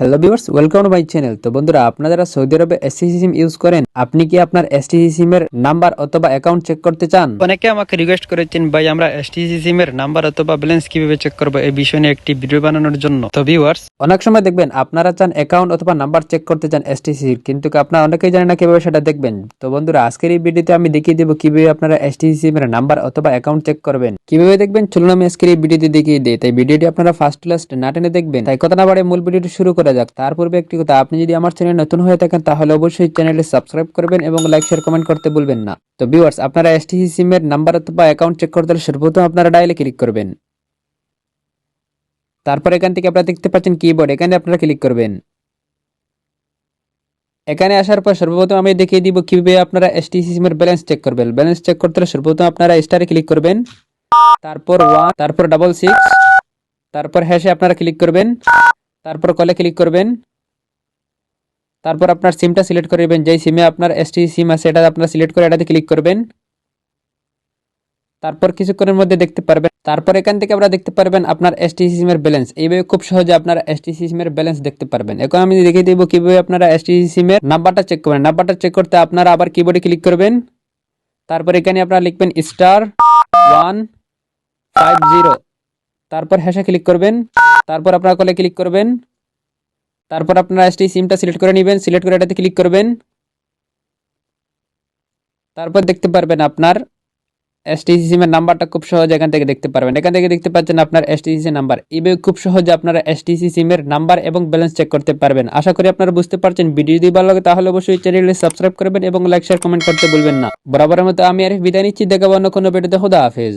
Hello viewers welcome to my channel তো বন্ধুরা আপনারা যারা সৌদি আরবে এসটিসি সিম ইউজ করেন। আপনি কি আপনার এসটিসি সিমের নাম্বার অথবা অ্যাকাউন্ট চেক করতে চান? অনেকে আমাকে রিকোয়েস্ট করেছেন ভাই আমরা এসটিসি সিমের নাম্বার অথবা ব্যালেন্স কীভাবে চেক করব এই বিষয় নিয়ে একটি ভিডিও বানানোর জন্য? তো ভিউয়ার্স অনেক সময় দেখবেন আপনারা চান অ্যাকাউন্ট অথবা নাম্বার চেক করতে চান এসটিসির কিন্তু আপনারা অনেকেই জানেন না কীভাবে সেটা দেখবেন? তো বন্ধুরা আজকের এই ভিডিওতে আমি দেখিয়ে দেবো কীভাবে আপনারা এসটিসি সিমের নাম্বার অথবা অ্যাকাউন্ট চেক করবেন। কীভাবে দেখবেন? চলুন আমি আজকের এই ভিডিওতে দেখিয়ে দিই। তাই ভিডিওটি আপনারা ফার্স্ট লাস্ট না টেনে দেখবেন। তাই কথা না বাড়ে মূল ভিডিওটি শুরু করা যাক। তার পূর্বে একটি কথা, আপনি যদি আমার চ্যানেল নতুন হয়ে থাকেন, তাহলে অবশ্যই চ্যানেলটি সাবস্ক্রাইব করবেন এবং লাইক শেয়ার কমেন্ট করতে ভুলবেন না। তো ভিউয়ার্স আপনারা এসটিসি সিমের নাম্বার অথবা অ্যাকাউন্ট চেক করতে হলে সর্বপ্রথম আপনারা ডায়ালে ক্লিক করবেন। তারপর এখান থেকে আপনারা দেখতে পাচ্ছেন কিবোর্ড এখানে আপনারা ক্লিক করবেন। এখানে আসার পর সর্বপ্রথম আমি দেখিয়ে দিব কীভাবে আপনারা এসটিসি সিমের ব্যালেন্স চেক করবেন। ব্যালেন্স চেক করতে হলে সর্বপ্রথম আপনারা স্টারে ক্লিক করবেন। তারপর ওয়ান তারপর ডাবল সিক্স তারপর হ্যাশে আপনারা ক্লিক করবেন। তারপর কলে ক্লিক করবেন। তারপর আপনার সিমটা সিলেক্ট করে নেবেন। যেই সিমে আপনার এসটি সিম আছে, এটা আপনার সিলেক্ট করে এটাতে ক্লিক করবেন। তারপর কিছুক্ষণের মধ্যে দেখতে পারবেন। তারপর এখান থেকে আপনারা দেখতে পারবেন আপনার এসটিসি সিমের ব্যালেন্স এইভাবে খুব সহজে আপনারা এসটিসি সিমের ব্যালেন্স দেখতে পারবেন। এখন আমি দেখিয়ে দিব কীভাবে আপনারা এসটিসি সিমের নাম্বারটা চেক করবেন। নাম্বারটা চেক করতে আপনারা আবার কিবোর্ডে ক্লিক করবেন। তারপর এখানে আপনারা লিখবেন স্টার ওয়ান ফাইভ জিরো তারপর হ্যাশে ক্লিক করবেন। তারপর আপনারা কলে ক্লিক করবেন। তারপর আপনারা এসটি সিমটা সিলেক্ট করে নেবেন। সিলেক্ট করে এটাতে ক্লিক করবেন। তারপর দেখতে পারবেন আপনার এসটিসি সিমের নাম্বারটা খুব সহজে এখান থেকে দেখতে পারবেন। এখান থেকে দেখতে পাচ্ছেন আপনার এসটিসি নাম্বার এইভাবে খুব সহজে আপনারা এসটিসি সিমের নাম্বার এবং ব্যালেন্স চেক করতে পারবেন। আশা করি আপনারা বুঝতে পারছেন ভিডিও যদি ভালো লাগে, তাহলে অবশ্যই চ্যানেলটি সাবস্ক্রাইব করবেন এবং লাইক শেয়ার কমেন্ট করতে ভুলবেন না। বরাবরের মতো আমি আর বিদায় নিচ্ছি। দেখাবো অন্য কোনো ভিডিওতে খোদা হাফেজ।